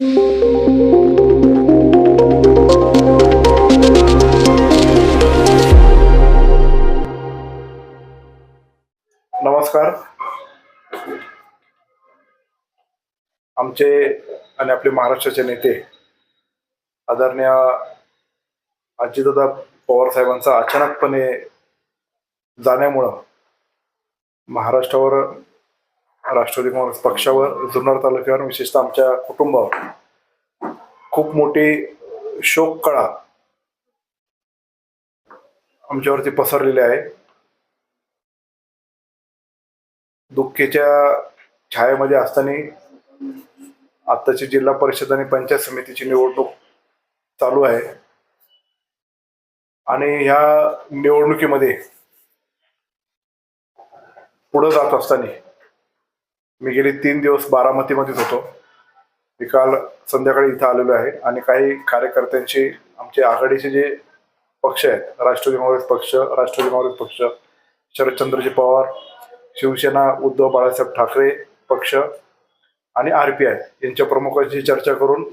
नमस्कार. आमचे आणि आपले महाराष्ट्राचे नेते आदरणीय अजितदादा पवार साहेबांचा अचानकपणे जाण्यामुळं महाराष्ट्रावर राष्ट्रवादी काँग्रेस पक्षावर जुन्नर तालुक्यावर विशेषतः आमच्या कुटुंबावर. खूप मोठी शोक कळा. आमच्यावरती पसरलेली आहे. दुःखेच्या छायेमध्ये असताना आत्ताची जिल्हा परिषद आणि पंचायत समितीची निवडणूक चालू आहे. आणि ह्या निवडणुकीमध्ये पुढे जात असताना मी गेली तीन दिवस बारामतीमध्येच होतो. मी काल संध्याकाळी इथं आलेलो आहे आणि काही कार्यकर्त्यांशी आमचे आघाडीचे जे पक्ष आहेत राष्ट्रवादी काँग्रेस पक्ष राष्ट्रवादी काँग्रेस पक्ष शरदचंद्रजी पवार शिवसेना उद्धव बाळासाहेब ठाकरे पक्ष आणि आर पी आय यांच्या प्रमुखांशी चर्चा करून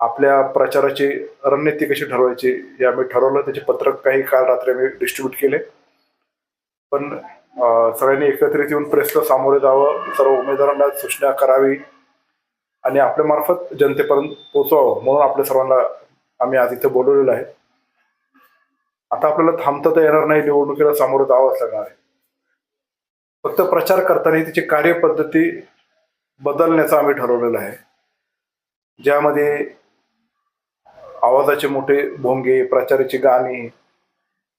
आपल्या प्रचाराची रणनीती कशी ठरवायची हे आम्ही ठरवलं. त्याचे पत्रक काही काल रात्री आम्ही डिस्ट्रीब्यूट केले. पण सगळ्यांनी एकत्रित येऊन प्रेसला सामोरे जावं. सर्व उमेदवारांना सूचना करावी आणि आपल्या मार्फत जनतेपर्यंत पोचवावं म्हणून आपल्या सर्वांना आम्ही आज इथे बोलवलेलं आहे. आता आपल्याला थांबता तर येणार नाही. निवडणुकीला सामोरं जावंच लागणार आहे. फक्त प्रचार करताना तिची कार्यपद्धती बदलण्याचं आम्ही ठरवलेलं आहे. ज्यामध्ये आवाजाचे मोठे भोंगे प्रचाराची गाणी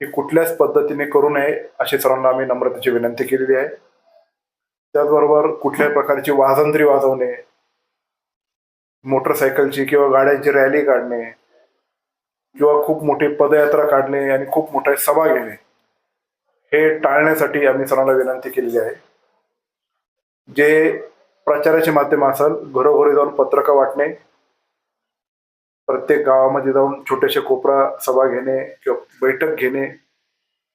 ही कुठल्याच पद्धतीने करू नये अशी सरांना आम्ही नम्रतेची विनंती केलेली आहे. त्याचबरोबर कुठल्याही प्रकारची वाजंत्री वाजवणे मोटरसायकलची किंवा गाड्यांची रॅली काढणे किंवा खूप मोठी पदयात्रा काढणे आणि खूप मोठ्या सभा घेणे हे टाळण्यासाठी आम्ही सरांना विनंती केलेली आहे. जे प्रचाराचे माध्यम असेल घरोघरी जाऊन पत्रकं वाटणे प्रत्येक गावामध्ये जाऊन छोटेसे कोपरा सभा घेणे किंवा बैठक घेणे.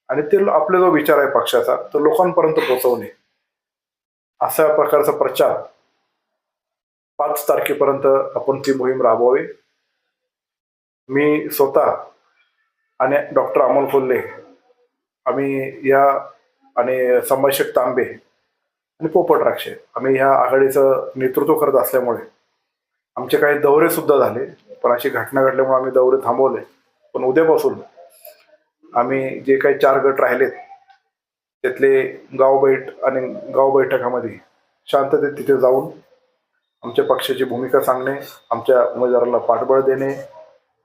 आणि ते आपला जो विचार आहे पक्षाचा तो लोकांपर्यंत पोहोचवणे. अशा प्रकारचा प्रचार पाच तारखेपर्यंत आपण ती मोहीम राबवावी. मी स्वतः आणि डॉक्टर अमोल कोल्हे आम्ही या आणि संभाषक तांबे आणि पोपट राक्षे आम्ही ह्या आघाडीचं नेतृत्व करत असल्यामुळे आमचे काही दौरे सुद्धा झाले. पण अशी घटना घडल्यामुळे आम्ही दौरे थांबवले. पण उद्यापासून आम्ही जे काही चार गट राहिलेत त्यातले गाव बैठ आणि गाव बैठकामध्ये शांततेत तिथे जाऊन आमच्या पक्षाची भूमिका सांगणे आमच्या उमेदवाराला पाठबळ देणे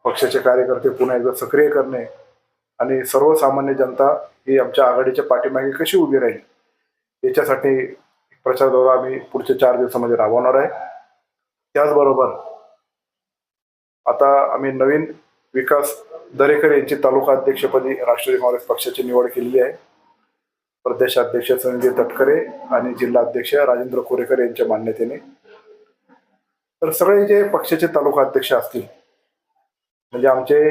पक्षाचे कार्यकर्ते पुन्हा एकदा सक्रिय करणे आणि सर्वसामान्य जनता ही आमच्या आघाडीच्या पाठीमागे कशी उभी राहील याच्यासाठी प्रचार दौरा आम्ही पुढच्या चार दिवसामध्ये राबवणार आहे. त्याचबरोबर आता आम्ही नवीन विकास दरेकर यांची तालुका अध्यक्षपदी राष्ट्रवादी काँग्रेस पक्षाची निवड केलेली आहे. प्रदेशाध्यक्ष संजय तटकरे आणि जिल्हा अध्यक्ष राजेंद्र कोरेकर यांच्या मान्यतेने. तर सगळे जे पक्षाचे तालुका अध्यक्ष असतील म्हणजे आमचे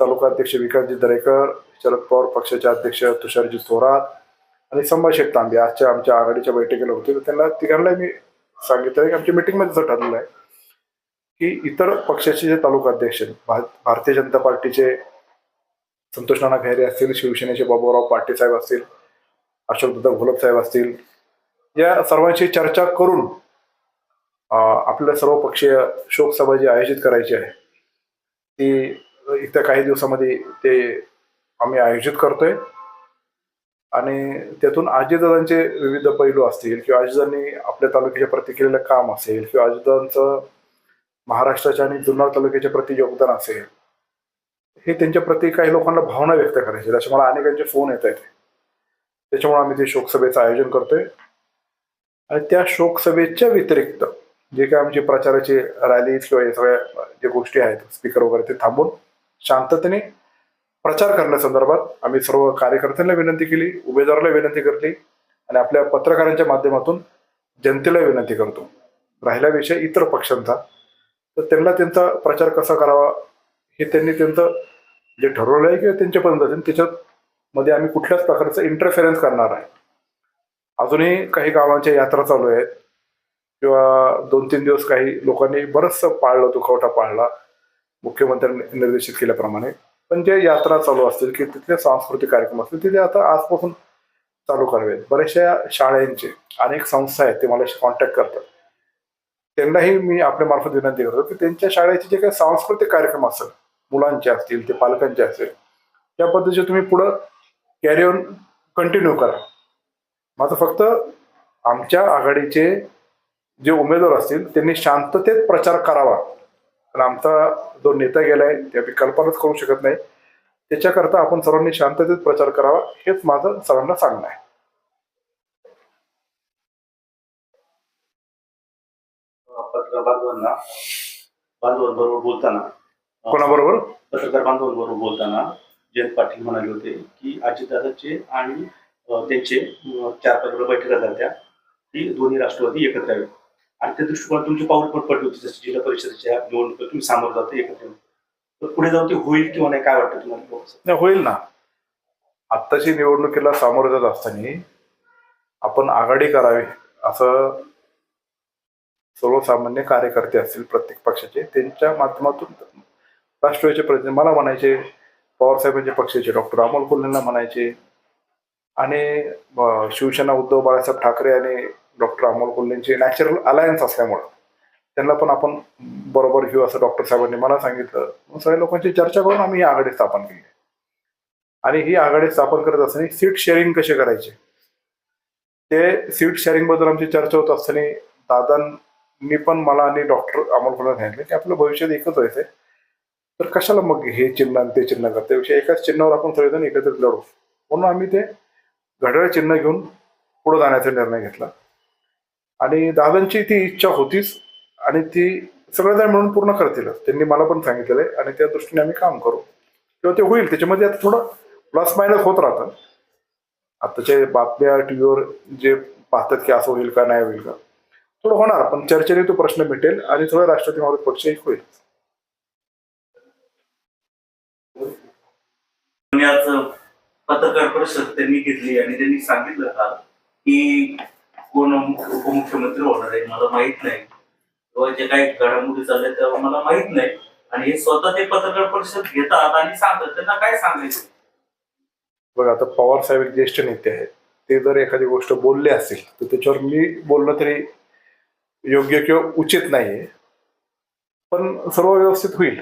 तालुका अध्यक्ष विकासजी दरेकर शरद पवार पक्षाचे अध्यक्ष तुषारजी थोरात आणि संभाषक तांबे आजच्या आमच्या आघाडीच्या बैठकीला होते. तर त्यांना तिघांना मी सांगितलं की आमच्या मिटिंगमध्ये जर ठरलेलं आहे. की इतर पक्षाचे जे तालुका अध्यक्ष आहेत, भारतीय जनता पार्टीचे संतोष नाना खैरे असतील शिवसेनेचे बाबूराव पाटील साहेब असतील अशोकदादा घोलप साहेब असतील या सर्वांशी चर्चा करून आपल्या सर्व पक्षीय शोकसभा जी आयोजित करायची आहे ती येत्या काही दिवसामध्ये ते आम्ही आयोजित करतोय. आणि त्यातून आजीदादांचे विविध पैलू असतील किंवा आजीदांनी आपल्या तालुक्याच्या प्रति केलेलं काम असेल किंवा आजीदादांचं महाराष्ट्राच्या आणि जुन्नर तालुक्याच्या प्रति योगदान असेल. हे त्यांच्या प्रति काही लोकांना भावना व्यक्त करायची. असे मला अनेकांचे फोन येत आहेत. त्याच्यामुळे आम्ही ते शोकसभेचं आयोजन करतोय. आणि त्या शोकसभेच्या व्यतिरिक्त जे काही आमची प्रचाराची रॅलीज किंवा या सगळ्या ज्या गोष्टी आहेत स्पीकर वगैरे ते थांबून शांततेने प्रचार करण्यासंदर्भात आम्ही सर्व कार्यकर्त्यांना विनंती केली उमेदवाराला विनंती करली आणि आपल्या पत्रकारांच्या माध्यमातून जनतेला विनंती करतो. राहिला विषय इतर पक्षांचा. तर त्यांना त्यांचा प्रचार कसा करावा हे त्यांनी त्यांचं जे ठरवलं आहे किंवा त्यांच्यापर्यंत असेल त्याच्यात मध्ये आम्ही कुठल्याच प्रकारचं इंटरफेरन्स करणार आहे अजूनही काही गावांच्या यात्रा चालू आहेत. किंवा दोन तीन दिवस काही लोकांनी बरंचसं पाळलं दुखवटा पाळला मुख्यमंत्र्यांनी निर्देशित केल्याप्रमाणे. पण जे यात्रा चालू असतील की तिथले सांस्कृतिक कार्यक्रम असतील तिथे आता आजपासून चालू करावेत. बऱ्याचशा शाळांचे अनेक संस्था आहेत ते मला कॉन्टॅक्ट करतात. त्यांनाही मी आपल्या मार्फत विनंती करतो की त्यांच्या शाळेचे जे काही सांस्कृतिक कार्यक्रम असेल मुलांचे असतील ते पालकांचे असेल त्या पद्धतीचे तुम्ही पुढं कॅरी ऑन कंटिन्यू करा. माझं फक्त आमच्या आघाडीचे जे उमेदवार असतील त्यांनी शांततेत प्रचार करावा. कारण आमचा जो नेता गेलाय ते आम्ही कल्पनाच करू शकत नाही. त्याच्याकरता आपण सर्वांनी शांततेत प्रचार करावा हेच माझं सर्वांना सांगणं आहे. पत्रकार बांधवांना बांधवांबरोबर बोलताना कोणाबरोबर? पत्रकार बांधवांबरोबर बोलताना जयंत पाटील म्हणाले होते की अजितदादाचे आणि त्यांचे चार पाच वेळा बैठका झाल्या की दोन्ही राष्ट्रवादी एकत्र यावे आणि त्या दृष्टिकोनात तुमची पाऊल पण पडली होती जसं जिल्हा परिषदेच्या निवडणुकीत तुम्ही सामोरं जाता एकत्र. तर पुढे जाऊन ते होईल किंवा नाही काय वाटतं तुम्हाला? नाही होईल ना. आत्ताची निवडणुकीला सामोरं जात असताना आपण आघाडी करावी असं सर्वसामान्य कार्यकर्ते असतील प्रत्येक पक्षाचे त्यांच्या माध्यमातून राष्ट्रवादीचे प्रतिनिधी मला म्हणायचे पवारसाहेबांच्या पक्षाचे डॉक्टर अमोल कोल्हेंना म्हणायचे आणि शिवसेना उद्धव बाळासाहेब ठाकरे आणि डॉक्टर अमोल कोल्हेंचे नॅचरल अलायन्स असल्यामुळं. त्यांना पण आपण बरोबर घेऊ असं डॉक्टर साहेबांनी मला सांगितलं. मग सगळ्या लोकांची चर्चा करून आम्ही ही आघाडी स्थापन केली. आणि ही आघाडी स्थापन करत असताना सीट शेअरिंग कसे करायचे? ते सीट शेअरिंगबद्दल आमची चर्चा होत असताना मी पण मला आणि डॉक्टर अमोल फुला सांगितले की आपलं भविष्यात एकच व्हायचंय. तर कशाला मग हे चिन्ह आणि ते चिन्ह करते त्यापेक्षा एकाच चिन्हावर आपण सगळेजण एकत्रित लढू. म्हणून आम्ही ते घड्याळ चिन्ह घेऊन पुढे जाण्याचा निर्णय घेतला. आणि दादांची ती इच्छा होतीच. आणि ती सगळेजण मिळून पूर्ण करतील. त्यांनी मला पण सांगितलेलं आहे. आणि त्या दृष्टीने आम्ही काम करू. किंवा ते होईल. त्याच्यामध्ये आता थोडं प्लस मायनस होत राहतं. आताच्या बातम्या टी व्हीवर जे पाहतात की असं होईल का नाही होईल का थोडं होणार पण चर्चेने तो प्रश्न मिटेल आणि थोडं राष्ट्रवादी काँग्रेस पक्ष एक होईल पत्रकार परिषद त्यांनी घेतली आणि त्यांनी सांगितलं का की कोण उपमुख्यमंत्री होणार आहे मला माहीत नाही. किंवा जे काही घडामोडी चालल्या तेव्हा मला माहीत नाही. आणि हे स्वतः ते पत्रकार परिषद घेतात आणि सांगतात. त्यांना काय सांगायचं? बघा आता पवार साहेब एक ज्येष्ठ नेते आहेत. ते जर एखादी गोष्ट बोलले असतील तर त्याच्यावर मी बोलणं तरी योग्य किंवा उचित नाही आहे पण सर्व व्यवस्थित होईल.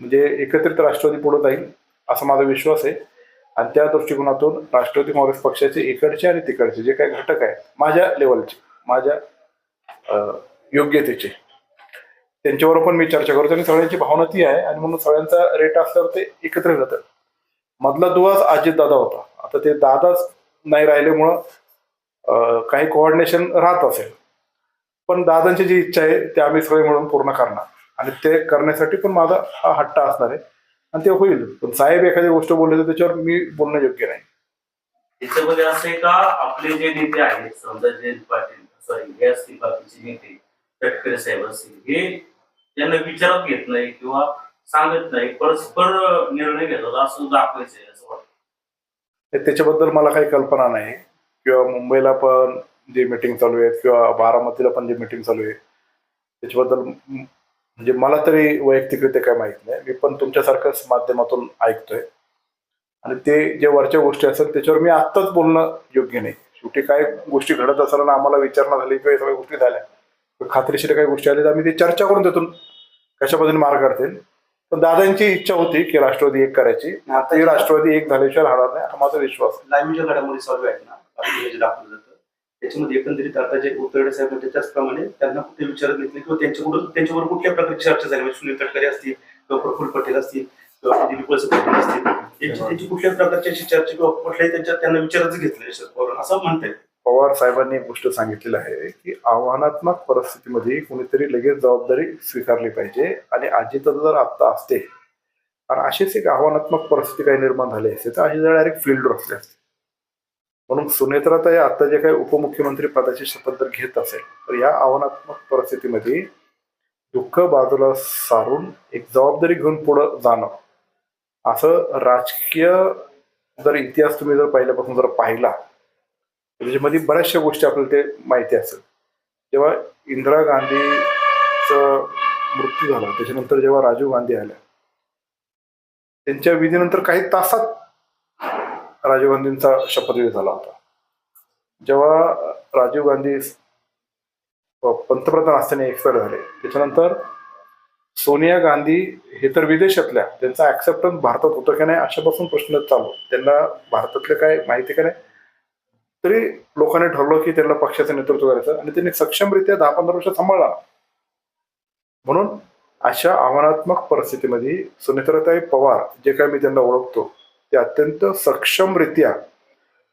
म्हणजे एकत्रित राष्ट्रवादी पुढे जाईल असा माझा विश्वास आहे. आणि त्या दृष्टिकोनातून राष्ट्रवादी काँग्रेस पक्षाचे इकडचे आणि तिकडचे जे काही घटक आहेत माझ्या लेवलचे माझ्या योग्यतेचे त्यांच्यावर पण मी चर्चा करतो. आणि सगळ्यांची भावना ती आहे. आणि म्हणून सगळ्यांचा रेट असल्यावर ते एकत्र जातात मधला दुवाच अजित दादा होता. आता ते दादाच नाही राहिल्यामुळं काही कोऑर्डिनेशन राहत असेल. पण दादांची जी इच्छा आहे ते आम्ही सगळे मिळून पूर्ण करणार. आणि ते करण्यासाठी पण माझा हा हट्टा असणार आहे. आणि ते होईल. पण साहेब एखादी गोष्ट बोलले तर त्याच्यावर मी बोलणं योग्य नाही. त्याच्यामध्ये असं आहे का आपले जे नेते आहेत समजा जयंत पाटील सॉरी हे असतील बाकीचे नेते तटकरे साहेब असतील हे त्यांना विचारात घेत नाही किंवा सांगत नाही परस्पर निर्णय घेतात असं दाखवायचंय असं वाटतं. त्याच्याबद्दल मला काही कल्पना नाही. किंवा मुंबईला पण जे मीटिंग चालू आहेत किंवा बारामतीला पण जे मीटिंग चालू आहे त्याच्याबद्दल म्हणजे मला तरी वैयक्तिकरित्या काय माहीत नाही. मी पण तुमच्यासारख्याच माध्यमातून ऐकतोय. आणि ते जे वरच्या गोष्टी असतात त्याच्यावर मी आत्ताच बोलणं योग्य नाही. शेवटी काय गोष्टी घडत असताना आम्हाला विचारणा झाली किंवा सगळ्या गोष्टी झाल्या तर खात्रीशीर काही गोष्टी आल्या तर आम्ही ते चर्चा करून त्यातून कशा पद्धतीने मार्ग काढतील. पण दादांची इच्छा होती की राष्ट्रवादी एक करायची. आता ही राष्ट्रवादी एक झाल्याशिवाय राहणार नाही हा माझा विश्वास. लाईव्ह घडामोडी चालू आहेत ना बातमीमध्ये जे दाखवलं जातं त्याच्यामध्ये एकंदरीत आता जे उतरडे साहेब होते त्याचप्रमाणे त्यांना कुठे विचारत घेतले किंवा त्यांच्याकडून त्यांच्यावर कुठल्या प्रकारची चर्चा झाली? म्हणजे सुनील तटकरे असतील किंवा प्रफुल्ल पटेल असतील किंवा दिलीप वळसे पाटील असतील त्यांची त्यांची कुठल्या प्रकारची अशी चर्चा किंवा कुठल्याही त्यांच्या त्यांना विचारच घेतलं शरद पवार. असं म्हणताय. पवार साहेबांनी एक गोष्ट सांगितलेली आहे की आव्हानात्मक परिस्थितीमध्ये कोणीतरी लगेच जबाबदारी स्वीकारली पाहिजे आणि अजित जर आत्ता असते आणि अशीच एक आव्हानात्मक परिस्थिती काही निर्माण झाली असते तर अशी डायरेक्ट फील्डवर असले असते म्हणून सुनेत्राताई आता जे काही उपमुख्यमंत्री पदाची शपथ जर घेत असेल तर या आव्हानात्मक परिस्थितीमध्ये दुःख बाजूला सारून एक जबाबदारी घेऊन पुढं जाणं. असं राजकीय जर इतिहास तुम्ही जर पहिल्यापासून जर पाहिला त्याच्यामध्ये बऱ्याचशा गोष्टी आपल्याला ते माहिती असेल. जेव्हा इंदिरा गांधीचं मृत्यू झाला त्याच्यानंतर जेव्हा राजीव गांधी आल्या त्यांच्या विधीनंतर काही तासात राजीव गांधींचा शपथविधी झाला होता. जेव्हा राजीव गांधी पंतप्रधान असताना एक्सपायर झाले त्याच्यानंतर सोनिया गांधी हे तर विदेशातल्या त्यांचा ऍक्सेप्टन्स भारतात होतं की नाही अशापासून प्रश्न चालू. त्यांना भारतातले काय माहिती का नाही? तरी लोकांनी ठरवलं की त्यांना पक्षाचं नेतृत्व करायचं आणि त्यांनी सक्षमरित्या दहा पंधरा वर्ष सांभाळला. म्हणून अशा आव्हानात्मक परिस्थितीमध्ये सुनेत्राताई पवार जे काय मी त्यांना ओळखतो ते अत्यंत सक्षमरित्या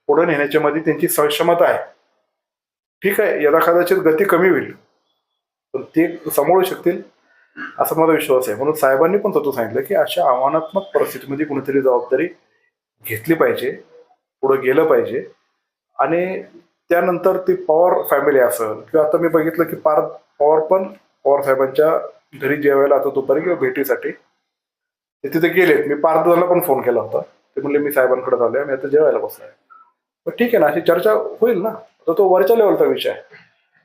पुढे नेण्याच्या मध्ये त्यांची सक्षमता आहे. ठीक आहे यदा कदाचित गती कमी होईल पण ते सांभाळू शकतील असा माझा विश्वास आहे. म्हणून साहेबांनी पण तत्व सांगितलं की अशा आव्हानात्मक परिस्थितीमध्ये कुणीतरी जबाबदारी घेतली पाहिजे पुढं गेलं पाहिजे. आणि त्यानंतर ती पॉवर फॅमिली असेल किंवा आता मी बघितलं की पार पॉवर पण पवार साहेबांच्या घरी जेवायला आता दुपारी किंवा भेटीसाठी ते तिथे गेलेत. मी पार्थ पण फोन केला होता. ते म्हणले मी साहेबांकडे झालोय मी आता जेवायला बसलोय. पण ठीक आहे ना अशी चर्चा होईल ना. आता तो वरच्या लेवलचा विषय आहे.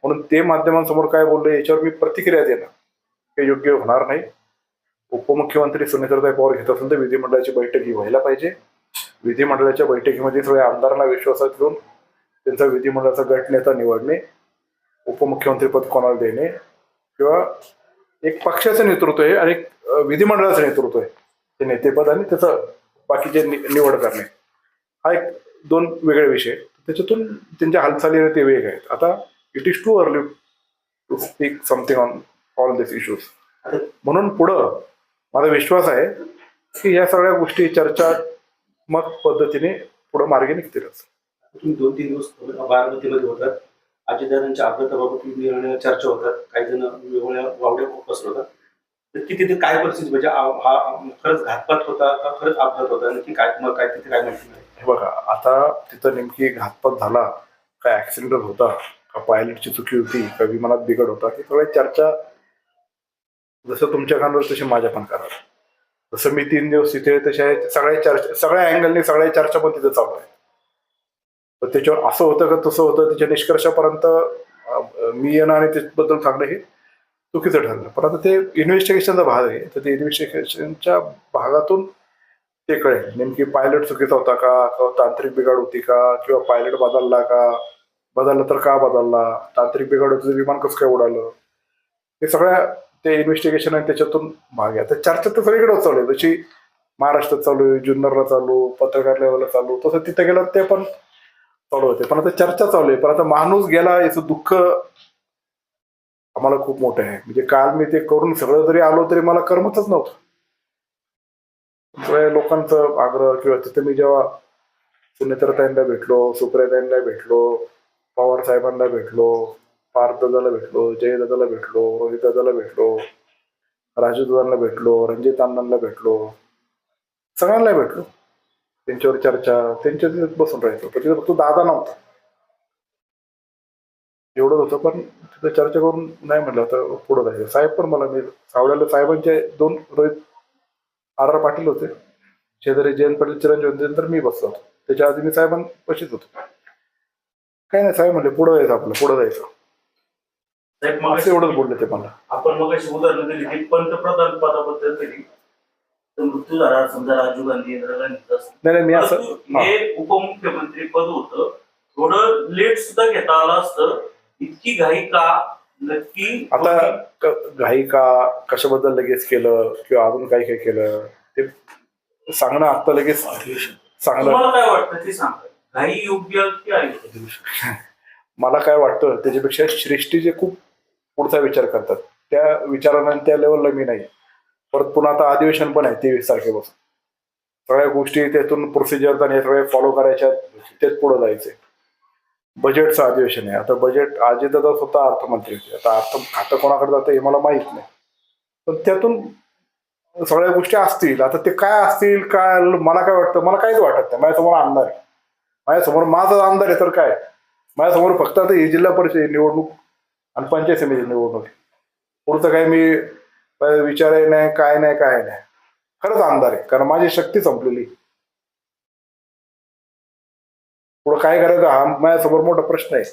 म्हणून ते माध्यमांसमोर काय बोलले याच्यावर मी प्रतिक्रिया देणं हे योग्य होणार नाही. उपमुख्यमंत्री सुनेत्रताई पवार घेत असेल तर विधिमंडळाची बैठक ही व्हायला पाहिजे. विधिमंडळाच्या बैठकीमध्ये सगळ्या आमदारांना विश्वासात घेऊन त्यांचा विधिमंडळाचा गट नेता निवडणे उपमुख्यमंत्रीपद कोणाला देणे किंवा एक पक्षाचं नेतृत्व आहे आणि एक विधिमंडळाचं नेतृत्व आहे. ते नेतेपद आणि त्याचं बाकीचे नि- निवड करणे. हा एक दोन वेगळे विषय. त्याच्यातून त्यांच्या हालचाली ते वेग आहेत. आता it is too early to speak something on all this issues म्हणून पुढं माझा विश्वास आहे की या सगळ्या गोष्टी चर्चात्मक पद्धतीने पुढं मार्गे निघतीलच. तुम्ही दोन तीन दिवस बारामतीमध्ये होतात. अजितदादांच्या अपघाताबाबत निर्णय चर्चा होतात. काही जण वेगवेगळ्या वावड्या पसरवतात होतात. की तिथे काय परिस्थिती म्हणजे हा खरंच घातपात होता का खरंच अपघात होता? नक्की काय तुम्हाला काय तिथे काय माहिती नाही हे बघा आता तिथं नेमकी घातपात झाला. काय ऍक्सिडेंट होता? का पायलटची चुकी होती? का विमानात बिघड होता? हे सगळ्या चर्चा जसं तुमच्या कानावर तशी माझ्या पण करा जसं मी तीन दिवस तिथे तशा सगळ्या चर्चा सगळ्या अँगलने सगळ्या चर्चा पण तिथे चालू आहे पण त्याच्यावर असं होतं का तसं होतं? त्याच्या निष्कर्षापर्यंत मी येणं आणि त्याबद्दल सांगणं हे चुकीचं ठरलं. पण आता ते इन्व्हेस्टिगेशनचा भाग आहे. तर ते इन्व्हेस्टिगेशनच्या भागातून ते कळेल. नेमकी पायलट चुकीचा होता का? किंवा तांत्रिक बिघाड होती का? किंवा पायलट बदलला का? बदलला तर का बदलला? तांत्रिक बिघाड होतं विमान कसं काय उडालं? हे सगळ्या ते इन्व्हेस्टिगेशन आहे त्याच्यातून भाग आहे. आता चर्चा तर सगळीकडे चालू आहे जशी महाराष्ट्रात चालू आहे जुन्नरला चालू पत्रकार लेवलला चालू तसं तिथे गेलं ते पण चालू होते. पण आता चर्चा चालू आहे. पण आता माणूस गेला याचं दुःख आम्हाला खूप मोठं आहे. म्हणजे काल मी ते करून सगळं जरी आलो तरी मला करमतच नव्हतं. लोकांचा लोकांचं आग्रह किंवा तिथे मी जेव्हा सुनेत्रताईंना भेटलो सुप्रियाताईंना भेटलो पवार साहेबांना भेटलो पार्थ दादाला भेटलो जय दादाला भेटलो रोहित दादाला भेटलो राजू दादांना भेटलो रणजित अण्णांना भेटलो सगळ्यांना भेटलो. त्यांच्यावर चर्चा त्यांच्या तिथे बसून राहायचो. तिथे फक्त दादा नव्हता. एवढंच होतं पण तिथं चर्चा करून नाही म्हटलं तर पुढं जायचं. साहेब पण मला मी सावड्याला साहेबांचे दोन रोहित आर आर पाटील होते. शेजारी जयंत पाटील चिरंजीव होते नंतर मी बसलो होतो. त्याच्या आधी मी साहेबांपाशीच होतो. काही नाही साहेब म्हणले पुढं जायचं आपलं पुढं जायचं. असं एवढंच बोलले ते मला. आपण मग अशी उदाहरणं दिली की पंतप्रधान पदाबद्दल दिली. तर मृत्यू झाला समजा राजीव गांधी इंदिरा असतो. नाही नाही मी असं. हे उपमुख्यमंत्री पद होतं थोडं लेट सुद्धा घेता आलं असतं इतकी घाई का नक्की आता क- घाई का कशाबद्दल लगेच केलं किंवा अजून काय काय केलं? ते सांगणं आता लगेच चांगलं तुम्हाला काय वाटतं ते सांगा. घाई योग्य की आहे? मला काय वाटतं त्याच्यापेक्षा सृष्टीचे खूप पुढचा विचार करतात त्या विचारानं त्या लेवलला मी नाही. परत पुन्हा आता अधिवेशन पण आहे तेवीस तारखेपासून. सगळ्या गोष्टी त्यातून प्रोसिजर आणि सगळे फॉलो करायच्या तेच पुढे जायचे बजेटचं अधिवेशन आहे. आता बजेट अजितदादा स्वतः अर्थमंत्री होते आता अर्थ खातं कोणाकडे जातं हे मला माहीत नाही. पण त्यातून सगळ्या गोष्टी असतील. आता ते काय असतील काय मला काय वाटतं? मला काहीच वाटत नाही. माझ्यासमोर आमदार आहे. माझ्यासमोर माझा आमदार आहे तर काय? माझ्यासमोर फक्त आता ही जिल्हा परिषद निवडणूक आणि पंचायत समिती निवडणूक आहे. पुढचं काही मी विचारही नाही काय नाही काय नाही. खरंच आमदार आहे. कारण माझी शक्ती संपलेली पुढं काय करायचं हा माझ्यासमोर मोठा प्रश्न आहे.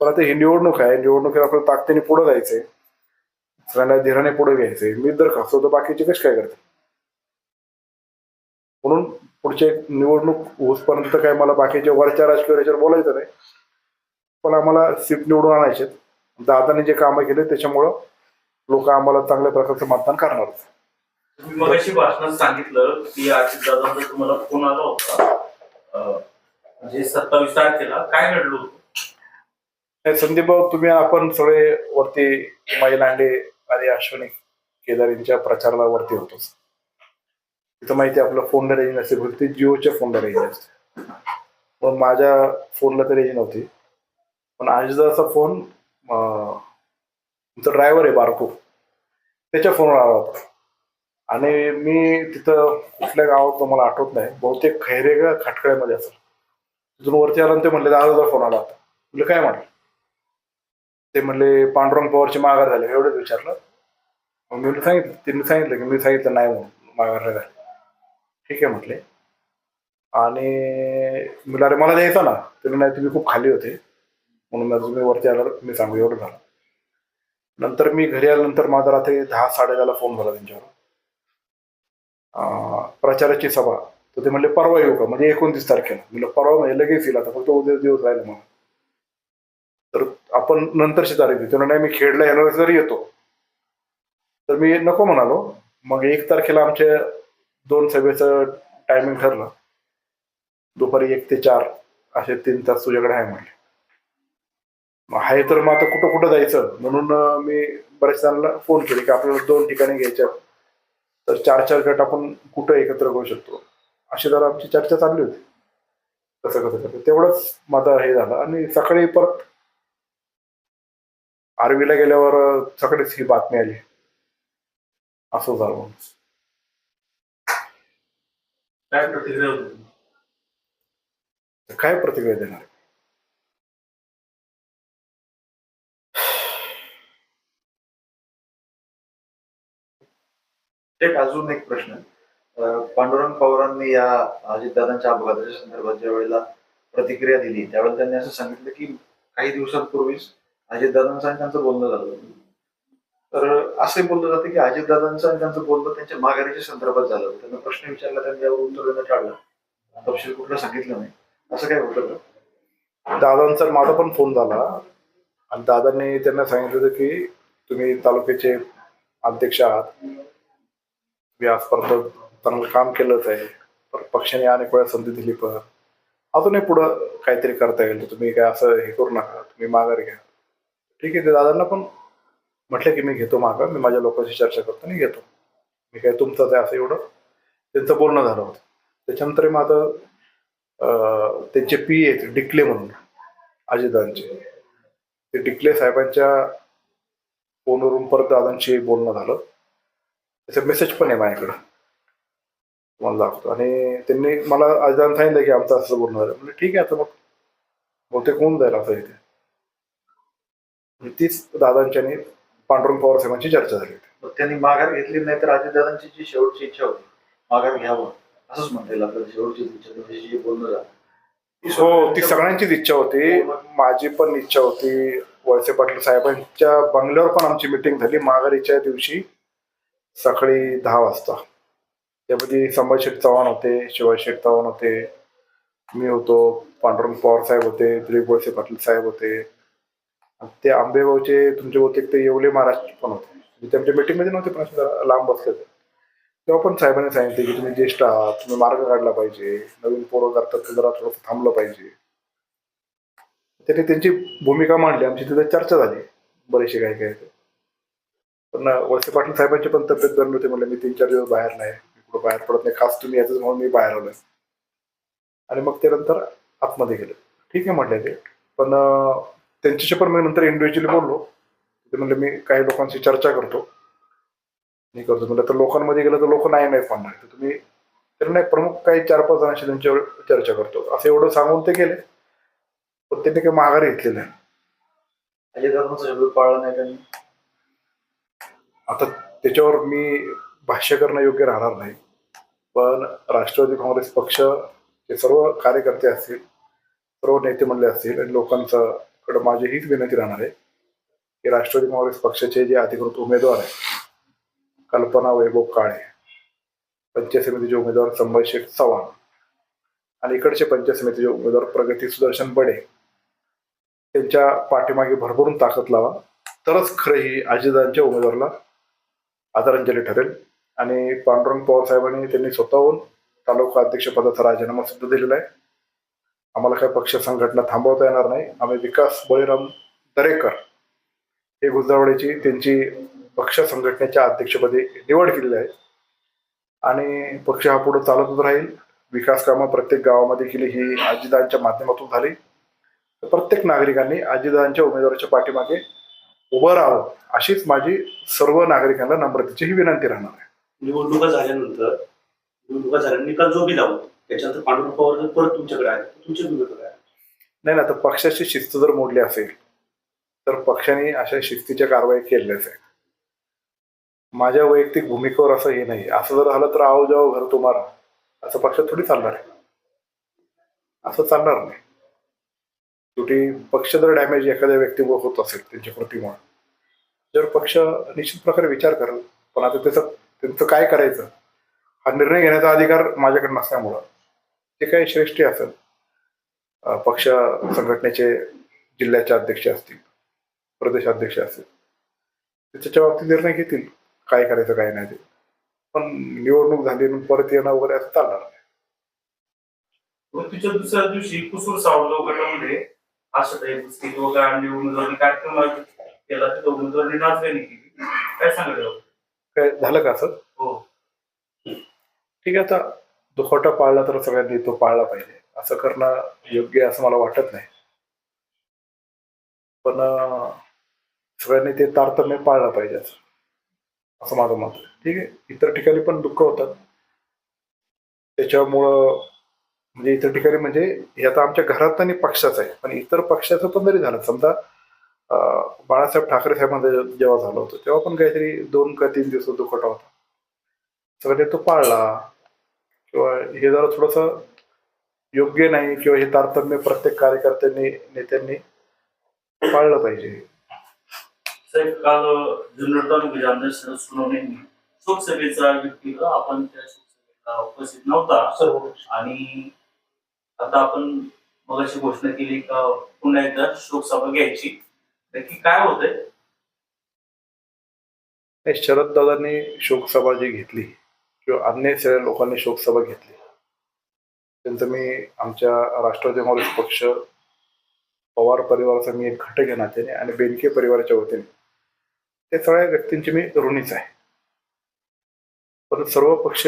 पण आता ही निवडणूक आहे. निवडणुकीला आपल्याला ताकदीने पुढे जायचंय. सगळ्यांना धीराने पुढे घ्यायचंय. मी जर खासो तर बाकीचे कसे काय करते म्हणून पुढचे निवडणूक होसपर्यंत काय मला बाकीच्या वरच्या राजकीय याच्यावर बोलायचं नाही. पण आम्हाला सीट निवडून आणायचे दादाने जे कामं केले त्याच्यामुळं लोक आम्हाला चांगल्या प्रकारचं मतदान करणार तुम्ही मगाशी भाषणात सांगितलं की अजित दादांचा तुम्हाला फोन आला होता. अं, म्हणजे सत्तावीस तारखेला काय घडलं होतं? नाही, संदीप भाऊ तुम्ही आपण सगळे वरती माई लांडे आणि अश्विनी केदार यांच्या प्रचाराला वरती होतोच तिथं माहिती आपलं फोनला रेंज नसते फक्त जिओच्या फोनला रेंज असते. पण माझ्या फोनला तर रेंज नव्हती. पण आजचा फोन तुमचा ड्रायव्हर आहे बारको. त्याच्या फोनवर आला होता. आणि मी तिथं कुठल्या गावात मला आठवत नाही बहुतेक खैरे खाटकळ्यामध्ये असेल. तिथून वरती आला ते म्हणले दादाचा फोन आला होता म्हटलं काय म्हटलं ते म्हणले पांडुरंग पवारचे माघार झाले. एवढंच विचारलं. मग मी सांगितलं त्यांनी सांगितलं की मी सांगितलं नाही म्हणून माघार नाही ठीक आहे म्हटले. आणि म्हणलं अरे मला द्यायचं ना. त्यांनी नाही तुम्ही खूप खाली होते. म्हणून माझं तुम्ही वरती आल्यावर मी सांगू एवढं झालं. नंतर मी घरी आल्यानंतर माझा रात्री दहा साडेदहाला फोन झाला त्यांच्यावर. प्रचाराची सभा. तर ते म्हणले परवा येऊ का? म्हणजे एकोणतीस तारखेला. म्हणलं परवा म्हणजे लगेच येईल आता फक्त उद्या दिवस राहिला म्हणून. तर आपण नंतरची तारीख देतो. नाही मी खेडला येणार जरी येतो तर मी नको म्हणालो. मग एक तारखेला आमच्या दोन सभेचं टायमिंग ठरलं. दुपारी एक ते चार असे तीन तास तुझ्याकडे आहे म्हणले मग आहे तर मग आता कुठं कुठं जायचं? म्हणून मी बऱ्याच जणांना फोन केले की आपल्याला दोन ठिकाणी घ्यायच्या तर चार चार गट आपण कुठं एकत्र करू शकतो? अशी जरा आमची चर्चा चालली होती. कसं कसं कसं. तेवढंच माझं हे झालं. आणि सकाळी परत आर्वीला गेल्यावर सकाळीच ही बातमी आली. असं झालं म्हणून. काय प्रतिक्रिया होती? काय प्रतिक्रिया देणार? एक अजून एक प्रश्न. अं, पांडुरंग पवारांनी या अजितदादांच्या अपघाताच्या संदर्भात ज्या वेळेला प्रतिक्रिया दिली त्यावेळेला त्यांनी असं सांगितलं की काही दिवसांपूर्वीच अजितदादांचं आणि त्यांचं बोलणं झालं तर असे बोललं जातं की अजितदादांचं आणि त्यांचं बोलणं त्यांच्या माघारीच्या संदर्भात झालं त्यांना प्रश्न विचारला त्यांनी यावर उत्तर देणं टाळलं. तपशील कुठलं सांगितलं नाही. असं काय होतं का? दादांचा माझा पण फोन झाला. आणि दादांनी त्यांना सांगितलं होतं की तुम्ही तालुक्याचे अध्यक्ष आहात. मी आजपर्यंत चांगलं काम केलंच आहे. पर पक्षाने अनेक वेळा संधी दिली पण अजूनही पुढं काहीतरी करता येईल. तर तुम्ही काय असं हे करू नका. तुम्ही माघार घ्या. ठीक आहे ते दादांना पण म्हटलं की मी घेतो माघार. मी माझ्या लोकांशी चर्चा करतो आणि घेतो. मी काय तुमचं आहे असं एवढं त्यांचं बोलणं झालं होतं. त्याच्यानंतर मग आता त्यांचे पी आहेत डिक्ले म्हणून अजितदादांचे. ते डिक्ले साहेबांच्या फोनवरून परत दादांशी बोलणं झालं. त्याचं मेसेज पण आहे माझ्याकडं. तुम्हाला दाखवतो आणि त्यांनी मला अजितदादांना सांगितलं की आमचं असं बोलणं झालं. म्हणजे ठीक आहे आता मग बहुतेक होऊन जाईल असं इथे? तीच दादांच्या आणि पांडुरंग पवार साहेबांची चर्चा झाली होती. त्यांनी माघार घेतली नाही तर अजितदादांची जी शेवटची इच्छा होती माघार घ्यावं असंच म्हणता येईल आपल्याला शेवटची इच्छा त्यांच्याशी जे बोलणं झालं. हो ती सगळ्यांचीच इच्छा होती. माझी पण इच्छा होती. वळसे पाटील साहेबांच्या बंगल्यावर पण आमची मिटिंग झाली. माघारीच्या दिवशी सकाळी दहा वाजता. त्यामध्ये संभाजी चव्हाण होते शिवाजी शेठ चव्हाण होते मी होतो पांडुरंग पवार साहेब होते दिलीप वळसे पाटील साहेब होते. ते आंबेगावचे तुमचे बहुतेक ते येवले महाराज पण होते. म्हणजे त्यांच्या मीटिंगमध्ये नव्हते पण असे लांब बसले होते. तेव्हा पण साहेबांनी सांगितले की तुम्ही ज्येष्ठ आहात तुम्ही मार्ग काढला पाहिजे नवीन पोरं करतात तर जरा थोडंसं थांबलं पाहिजे. त्यांनी त्यांची भूमिका मांडली आमची तिथे चर्चा झाली बरेचसे काही काय पण वळसे पाटील साहेबांची पण तब्येत बनली होती म्हणलं मी तीन चार दिवस बाहेर नाही. कुठं बाहेर पडत नाही. खास तुम्ही याच म्हणून मी बाहेर आलोय. आणि मग ते नंतर आतमध्ये गेले. ठीक आहे म्हटलं ते. पण त्यांच्याशी पण मी नंतर इंडिव्हिज्युअली बोललो. ते म्हणलं मी काही लोकांशी चर्चा करतो. मी करतो. म्हणलं तर लोकांमध्ये गेलं तर लोक नाही नाहीच म्हणणार तर तुम्ही तर नाही प्रमुख काही चार पाच जणांशी त्यांच्यावर चर्चा करतो. असं एवढं सांगून ते गेले. पण त्यांनी काही माघार घेतलेलं आहे नाही आता त्याच्यावर मी भाष्य करणं योग्य राहणार नाही. पण राष्ट्रवादी काँग्रेस पक्ष हे सर्व कार्यकर्ते असतील सर्व नेते मंडळी असतील आणि लोकांचं माझी हीच विनंती राहणार आहे की राष्ट्रवादी काँग्रेस पक्षाचे जे अधिकृत उमेदवार आहेत कल्पना वैभव काळे पंचायत समितीचे उमेदवार संभाजी शेख चव्हाण आणि इकडचे पंचायत समितीचे उमेदवार प्रगती सुदर्शन बडे त्यांच्या पाठीमागे भरभरून ताकद लावा. तरच खरं ही आजीदांच्या उमेदवाराला आदरांजली ठरेल. आणि पांडुरंग पवार साहेबांनी त्यांनी स्वतःहून तालुका अध्यक्षपदाचा राजीनामा सुद्धा दिलेला आहे. आम्हाला काही पक्ष संघटना थांबवता येणार नाही. आम्ही विकास बळीराम दरेकर हे गुजरावाडीची त्यांची पक्ष संघटनेच्या अध्यक्षपदी निवड केलेली आहे. आणि पक्ष हा पुढे चालतच राहील. विकास कामं प्रत्येक गावामध्ये केली ही आजीदांच्या माध्यमातून झाली. तर प्रत्येक नागरिकांनी आजीदांच्या उमेदवाराच्या पाठीमागे उभं राहावं अशीच माझी सर्व नागरिकांना नम्रतेची ही विनंती राहणार आहे. निवडणुका झाल्यानंतर निवडणुका झाल्यानंतर निकाल जो बी लावतो त्याच्यानंतर पांडुरंग पवार जर परत तुमच्याकडे आले तर तुमची भूमिका काय? नाही ना तर पक्षाची शिस्त जर मोडली असेल तर पक्षाने अशा शिस्तीच्या कारवाई केल्याच आहेत. माझ्या वैयक्तिक भूमिकेवर असं हे नाही. असं जर झालं तर आव जाओ घर तुम्हाला असं पक्षात थोडी चालणार आहे. असं चालणार नाही. शेवटी पक्ष जर डॅमेज एखाद्या व्यक्तीमुळे होत असेल त्यांच्या प्रतिमा जर पक्ष निश्चित प्रकारे विचार करेल पण आता त्याचा त्यांचं काय करायचं? हा निर्णय घेण्याचा अधिकार माझ्याकडे नसल्यामुळं. ते काही श्रेष्ठी असेल पक्ष संघटनेचे जिल्ह्याचे अध्यक्ष असतील प्रदेशाध्यक्ष असतील त्याच्या बाबतीत निर्णय घेतील काय करायचं काय नाही ते. पण निवडणूक झाली परत येणं वगैरे असं चालणार नाही. मृत्यूच्या तिच्या दुसऱ्या दिवशी कुसूर सावगाव गटामध्ये आशाताई पुस्तिक किंवा काय उमेदवारी कार्यक्रम आयोजित केला. तिथं उमेदवारी नाचगाणी केली. काय सांगायचं? काय झालं का असं? हो. ठीक आहे आता दुखवटा पाळला तर सगळ्यांनी तो पाळला पाहिजे. असं करणं योग्य असं मला वाटत नाही. पण सगळ्यांनी ते तारतम्य पाळलं पाहिजे असं. असं माझं मत ठीक आहे इतर ठिकाणी पण दुःख होतात. त्याच्यामुळं म्हणजे इतर ठिकाणी म्हणजे हे आता आमच्या घरात आणि पक्षाचं आहे. पण इतर पक्षाचं पण जरी झालं. समजा बाळासाहेब ठाकरे साहेबांचं जेव्हा झालं होतं तेव्हा पण काहीतरी दोन का तीन दिवस दुखवटा होता. सगळ्यांनी तो पाळला किंवा हे जरा थोडंसं योग्य नाही किंवा हे तारतम्य प्रत्येक कार्यकर्त्यांनी नेत्यांनी पाळलं पाहिजे. साहेब काल सोनवणे शोकसभेचं केलं आपण त्या शोकसभेला उपस्थित नव्हता. सर्व आणि आता आपण मगाशी घोषणा केली का पुन्हा एकदा शोकसभा घ्यायची. नक्की काय होतंय? नाही शरद दादांनी शोकसभा जी घेतली किंवा अन्य सगळ्या लोकांनी शोकसभा घेतली त्यांचं मी आमच्या राष्ट्रवादी काँग्रेस पक्ष पवार परिवाराचा मी एक घटक आहे नात्याने आणि बेनके परिवाराच्या वतीने त्या सगळ्या व्यक्तींची मी ऋणीच आहे. पण सर्व पक्ष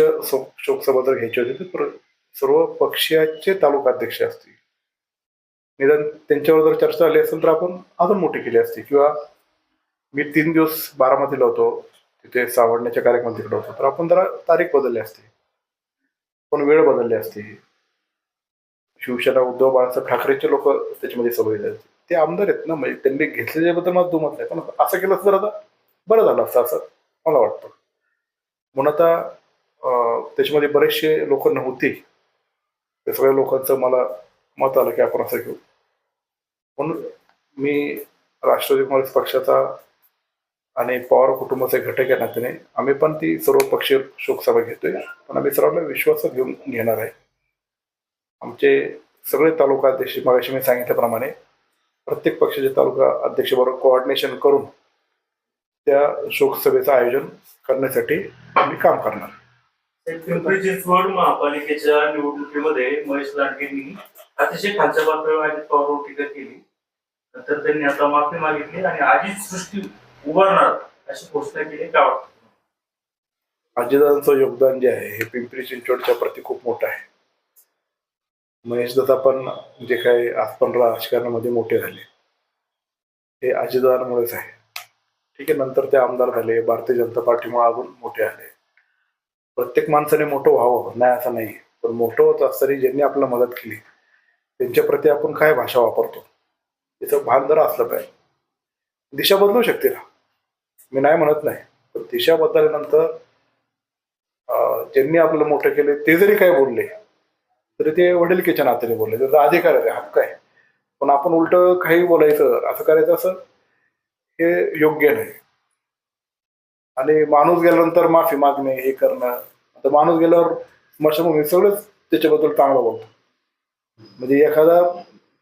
शोकसभा जर घ्यायची होती तर सर्व पक्षाचे तालुका अध्यक्ष असतील निदान त्यांच्यावर जर चर्चा झाली असेल तर आपण अजून मोठी केली असती. किंवा मी तीन दिवस बारामतीला होतो तिथे सावडण्याच्या कार्यक्रम तिकडे होतो. तर आपण जरा तारीख बदलली असते. पण वेळ बदलली असती. शिवसेना उद्धव बाळासाहेब ठाकरेचे लोक त्याच्यामध्ये सहभागी झाले ते आमदार आहेत ना म्हणजे त्यांनी घेतल्याच्याबद्दल मला दुमत नाही. पण असं केलं तर आता बरं झालं असतं असं मला वाटतं. म्हणून आता त्याच्यामध्ये बरेचसे लोक नव्हती. त्या सगळ्या लोकांचं मला मत आलं की आपण असं घेऊ. म्हणून मी राष्ट्रवादी काँग्रेस पक्षाचा आणि पवार कुटुंबाचे घटक या नात्याने आम्ही पण ती सर्व पक्षीय शोकसभा घेतोय. पण आम्ही सर्वांना विश्वास घेऊन घेणार आहे. आमचे सगळे तालुका अध्यक्ष मागाशी मी सांगितल्याप्रमाणे प्रत्येक पक्षाचे तालुका अध्यक्षबरोबर कोऑर्डिनेशन करून त्या शोकसभेचं आयोजन करण्यासाठी आम्ही काम करणार. पिंपरी चिंचवड महापालिकेच्या निवडणुकीमध्ये महेश लांडगेंनी अतिशय खालच्या पातळीवर अजित पवार टीका केली. नंतर त्यांनी आता माफी मागितली आणि आधीच सृष्टी उभारणार अशी घोषणा केली काय अजितदादांचं योगदान जे आहे हे पिंपरी चिंचवडच्या प्रती खूप मोठं आहे. महेश दादा पण जे काही आज राजकारणामध्ये मोठे झाले हे अजितदादांमुळेच आहे. ठीक आहे नंतर ते आमदार झाले भारतीय जनता पार्टीमुळे अजून मोठे आले प्रत्येक माणसाने मोठं व्हावं नाही असं नाही पण मोठं होत असताना ज्यांनी आपल्याला मदत केली त्यांच्या प्रती आपण काय भाषा वापरतो? याचं भान जरा असलं पाहिजे. दिशा बदलू शकते ना? मी नाही म्हणत नाही. पण दिशा बदलल्यानंतर ज्यांनी आपल्याला मोठं केले ते जरी काय बोलले तरी ते वडील वडिलकीच्या नात्याने बोलले. त्याचा अधिकार आहे हक्क आहे. पण आपण उलट काही बोलायचं असं करायचं असं हे योग्य नाही. आणि माणूस गेल्यानंतर माफी मागणे हे करणं आता माणूस गेल्यावर स्मशानभूमी सगळंच त्याच्याबद्दल चांगलं बोलतो. म्हणजे एखादा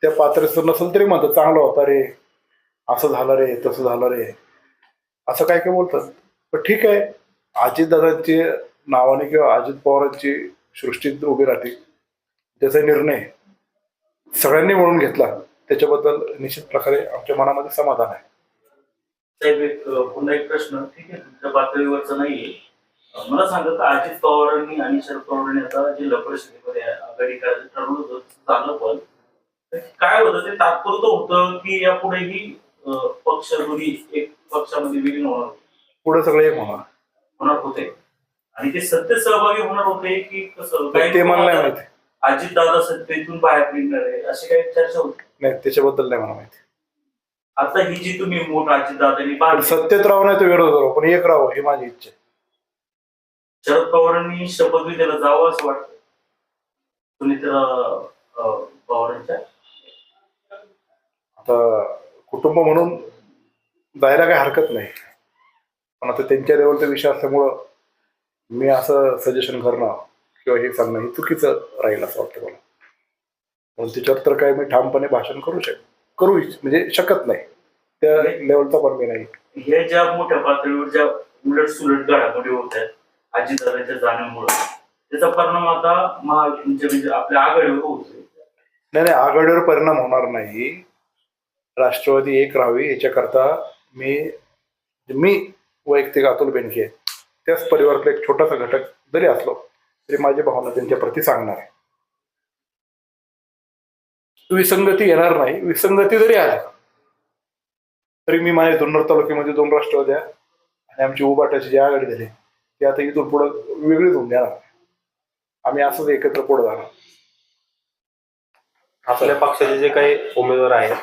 त्या पात्राचं नसेल तरी म्हणतात चांगलं होता रे असं झालं रे तसं झालं रे. असं काय काय बोलतात. पण ठीक आहे अजितदादांची नावाने किंवा अजित पवारांची सृष्टीत उभी राहते. त्याचा निर्णय सगळ्यांनी म्हणून घेतला. त्याच्याबद्दल निश्चित प्रकारे आमच्या मनामध्ये समाधान आहे. साहेब एक पुन्हा एक प्रश्न. ठीक आहे तुमच्या पातळीवरचा नाहीये. मला सांगत अजित पवारांनी आणि शरद पवारांनी आता जिल्हा परिषदेमध्ये आघाडी करायचं ठरवलं होतं झालं पण काय होतं ते तात्पुरतं होतं की यापुढेही पक्ष दोन्ही एक पक्षामध्ये विलीन होणार पुढे सगळे एक होणार. होणार होते. आणि ते सत्य सहभागी होणार होते की कसं? काही ते मला नाही माहिती. अजित दादा सत्तेतून बाहेर निघणार आहे अशी काही चर्चा होती? नाही त्याच्याबद्दल नाही मला माहिती. आता ही जी तुम्ही मोठ अजित दादांनी सत्तेत राहू नाही तर विरोध राहू पण एक राहावं ही माझी इच्छा शरद पवारांनी शपथविधीला जावं असं वाटतं? सुनीता पवारांच्या? कुटुंब म्हणून जायला काही हरकत नाही. पण आता त्यांच्या लेवलचा विषय असल्यामुळं मी असं सजेशन करणं किंवा हे सांगणं हे चुकीचं राहील असं वाटतं मला. पण त्याच्यावर तर काय मी ठामपणे भाषण करू शक करू म्हणजे शकत नाही. त्या लेवलचा पण मी नाही. हे ज्या मोठ्या पातळीवर ज्या उलट सुलट घडामोडी होत आहेत अजितदादांच्या जाण्यामुळं त्याचा परिणाम आता महायुतीच्या म्हणजे आपल्या आघाडीवर होतोय. नाही नाही आघाडीवर परिणाम होणार नाही. राष्ट्रवादी एक राहावी याच्याकरता मी मी वैयक्तिक अतुल बेनके आहे. त्याच परिवारातला एक छोटासा घटक जरी असलो तरी माझी भावना त्यांच्या प्रती सांगणार आहे. विसंगती येणार नाही. विसंगती जरी आल्या तरी मी माझ्या जुन्नर तालुक्यामध्ये दोन राष्ट्रवाद्या आणि आमची उबाटाची जी आघाडी झाली ती आता इथून पुढं वेगळीच होऊन जाणार आम्ही असंच एकत्र पुढे जाणार. आपल्या पक्षाचे जे काही उमेदवार आहेत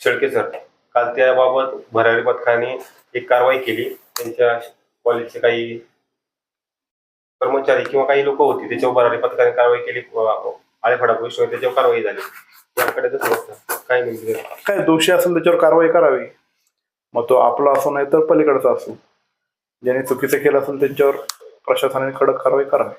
शेळके सर काल त्याबाबत भरारी पथकाने एक कारवाई केली. त्यांच्या कॉलेजचे काही कर्मचारी किंवा काही लोक होती त्याच्यावर भरारी पथकाने कारवाई केली. आळेफाडा पोलीस त्याच्यावर कारवाई झाली. याकडे काय म्हणजे काय दोषी असेल त्याच्यावर कारवाई करावी? मग तो आपला असो नाही तर पलीकडचा असो. ज्याने चुकीचं केलं असेल त्यांच्यावर प्रशासनाने कडक कारवाई करावी.